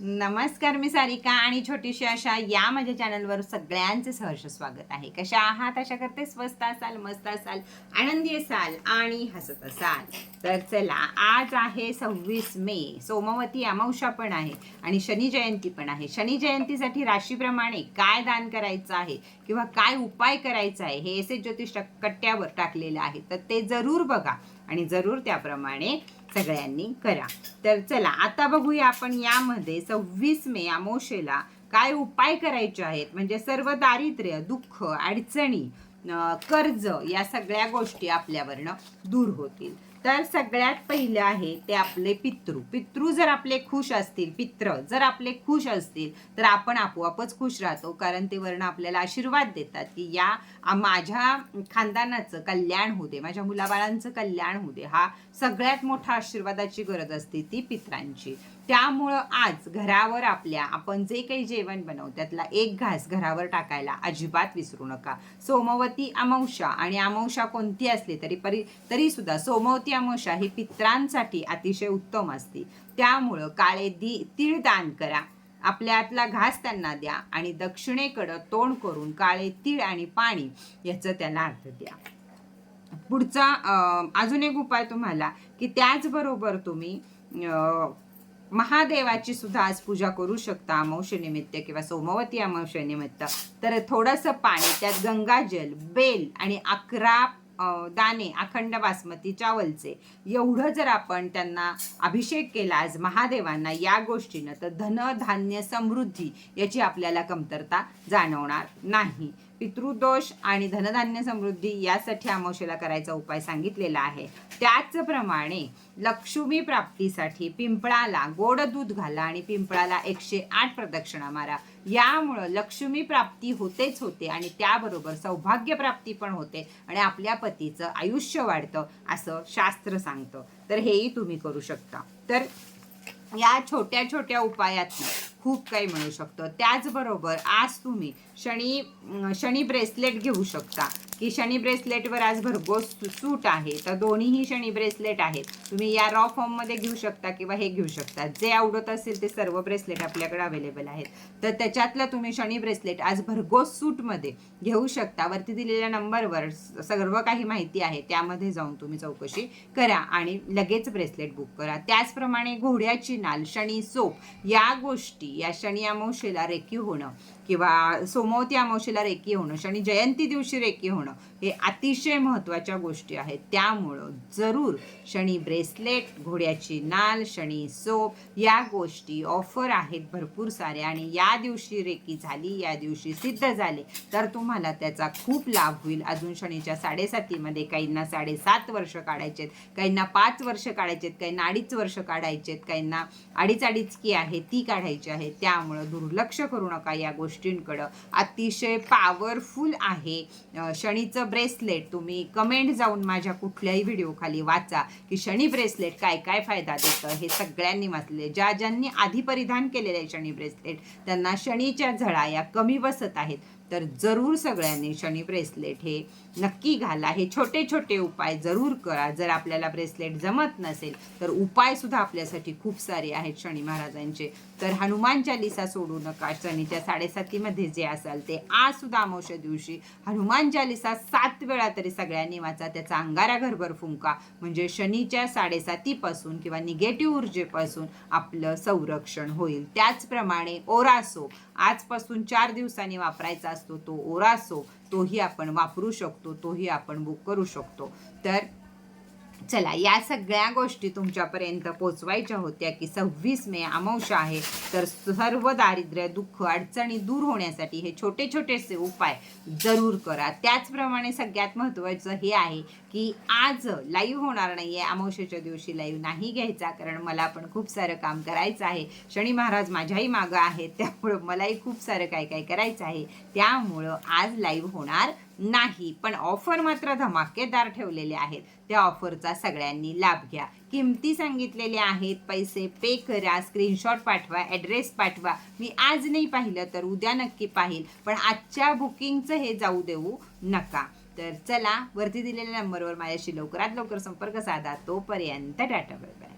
नमस्कार मी सारिका आणि छोटीशी अशा या माझ्या चॅनलवर सगळ्यांचे सहर्ष स्वागत आहे. कशा आहात? अशा करते स्वस्त असाल मस्त असाल आनंदी असाल आणि हसत असाल. तर चला आज आहे सव्वीस मे सोमवती अमावस्या पण आहे आणि शनी जयंती पण आहे. शनी जयंतीसाठी राशीप्रमाणे काय दान करायचं आहे किंवा काय उपाय करायचा आहे हे एसे ज्योतिष कट्ट्यावर टाकलेलं आहे. तर ते जरूर बघा आणि जरूर त्याप्रमाणे सगळ्यांनी करा. तर चला आता बघूया आपण यामध्ये सव्वीस मे अमोशेला काय उपाय करायचे आहेत. म्हणजे सर्व दारिद्र्य दुःख अडचणी कर्ज या सगळ्या गोष्टी आपल्यावरनं दूर होतील. तर सगळ्यात पहिलं आहे ते आपले पितृ. पितृ जर आपले खुश असतील पित्र जर आपले खुश असतील तर आपण आपोआपच खुश राहतो. कारण ते वर्ण आपल्याला आशीर्वाद देतात की या माझ्या खानदानाचं कल्याण होऊ दे माझ्या मुलाबाळांचं कल्याण होऊ दे. हा सगळ्यात मोठा आशीर्वादाची गरज असते ती पित्रांची. त्यामुळं आज घरावर आपल्या आपण जे काही जेवण बनवू त्यातला एक घास घरावर टाकायला अजिबात विसरू नका. सोमवती अमावशा आणि अमावशा कोणती असली तरी परी तरीसुद्धा सोमवती अमावशा ही पित्रांसाठी अतिशय उत्तम असते. त्यामुळं काळे दी तीळ दान करा. आपल्यातला घास त्यांना द्या आणि दक्षिणेकडं तोंड करून काळे तीळ आणि पाणी याचं त्यांना अर्थ द्या. पुढचा अजून एक उपाय तुम्हाला की त्याचबरोबर तुम्ही महादेवाची सुद्धा आज पूजा करू शकता अमावशेनिमित्त किंवा सोमवती अमावशेनिमित्त तर थोडंसं पाणी त्यात गंगाजल बेल आणि अकरा दाणे अखंड बासमती चावलचे एवढं जर आपण त्यांना अभिषेक केला आज महादेवांना या गोष्टीनं तर धन धान्य समृद्धी याची आपल्याला कमतरता जाणवणार नाही. पितृदोष आणि धनधान्य समृद्धी यासाठी अमावशेला करायचा उपाय सांगितलेला आहे. त्याचप्रमाणे लक्ष्मी प्राप्तीसाठी पिंपळाला गोड दूध घाला आणि पिंपळाला एकशे आठ प्रदक्षिणा मारा. यामुळं लक्ष्मी प्राप्ती होतेच होते आणि त्याबरोबर सौभाग्य प्राप्ती पण होते आणि आपल्या पतीचं आयुष्य वाढतं असं शास्त्र सांगतं. तर हेही तुम्ही करू शकता. तर या छोट्या छोट्या उपायातनं खूप काही मिळू शकतं. त्याचबरोबर आज तुम्ही शनी शनी ब्रेसलेट घेऊ शकता. की शनी ब्रेसलेटवर आज भरघोस सूट आहे. तर दोन्हीही शनी ब्रेसलेट आहेत. तुम्ही या रॉ फॉर्ममध्ये घेऊ शकता किंवा हे घेऊ शकता. जे आवडत असेल ते सर्व ब्रेसलेट आपल्याकडे अवेलेबल आहेत. तर त्याच्यातलं तुम्ही शनी ब्रेसलेट आज भरघोस सूटमध्ये घेऊ शकता. वरती दिलेल्या नंबरवर स- सर्व काही माहिती आहे. त्यामध्ये जाऊन तुम्ही चौकशी करा आणि लगेच ब्रेसलेट बुक करा. त्याचप्रमाणे घोड्याची नाल शनी सोप या गोष्टी या शनी अमावशेला रेकी होणं किंवा सोमवती अमावशेला रेकी होणं शनी जयंती दिवशी रेकी होणं हे अतिशय महत्त्वाच्या गोष्टी आहेत. त्यामुळं जरूर शनी ब्रेसलेट घोड्याची नाल शनी सोप या गोष्टी ऑफर आहेत भरपूर साऱ्या आणि या दिवशी रेकी झाली या दिवशी सिद्ध झाले तर तुम्हाला त्याचा खूप लाभ होईल. अजून शनीच्या साडेसातीमध्ये काहींना साडेसात वर्ष काढायचेत काहींना पाच वर्ष काढायचेत काहींना अडीच वर्ष काढायचेत काहींना अडीच अडीच की आहे ती काढायची आहे. त्यामुळं दुर्लक्ष करू नका या गोष्टींकडं. अतिशय पॉवरफुल आहे शनी शनीचं ब्रेसलेट तुम्ही कमेंट जाऊन माझ्या कुठल्याही व्हिडिओ खाली वाचा की शनी ब्रेसलेट काय काय फायदा देतं? हे सगळ्यांनी वाचले ज्या ज्यांनी आधी परिधान केलेले शनी ब्रेसलेट त्यांना शनीच्या झळा या कमी बसत आहेत. तर जरूर सगळ्यांनी शनी ब्रेसलेट हे नक्की घाला. हे छोटे छोटे उपाय जरूर करा. जर आपल्याला ब्रेसलेट जमत नसेल तर उपाय सुद्धा आपल्यासाठी खूप सारे आहेत शनी महाराजांचे. तर हनुमान चालिसा सोडू नका. शनीच्या साडेसातीमध्ये जे असाल ते आज सुद्धा अमावस्या दिवशी हनुमान चालिसा सात वेळा तरी सगळ्यांनी वाचा. त्याचा अंगारा घरभर फुंका. म्हणजे शनीच्या साडेसातीपासून किंवा निगेटिव्ह ऊर्जेपासून आपलं संरक्षण होईल. त्याचप्रमाणे ओरासो. आजपासून चार दिवसांनी वापरायचा असतो तो ओरासो तोही आपण वापरू शकतो तोही आपण बुक करू शकतो. तर चला या सगळ्या गोष्टी तुमच्यापर्यंत पोचवायच्या होत्या की सव्वीस मे अमावश्या आहे तर सर्व दारिद्र्य दुःख अडचणी दूर होण्यासाठी हे छोटे छोटेसे उपाय जरूर करा. त्याचप्रमाणे सगळ्यात महत्त्वाचं हे आहे की आज लाईव्ह होणार नाही आहे अमावश्याच्या दिवशी लाईव्ह नाही घ्यायचा कारण मला पण खूप सारं काम करायचं आहे. शनी महाराज माझ्याही मागं आहेत त्यामुळं मलाही खूप सारं काय काय करायचं आहे. त्यामुळं आज लाईव्ह होणार नाही पण ऑफर मात्र धमाकेदार ठेवलेले आहेत. त्या ऑफरचा सगळ्यांनी लाभ घ्या. किमती सांगितलेल्या आहेत. पैसे पे करा स्क्रीनशॉट पाठवा ॲड्रेस पाठवा. मी आज नाही पाहिलं तर उद्या नक्की पाहिल. पण आजच्या बुकिंगचं हे जाऊ देऊ नका. तर चला वरती दिलेल्या नंबरवर माझ्याशी लवकरात लवकर संपर्क साधा. तोपर्यंत टाटा बाय बाय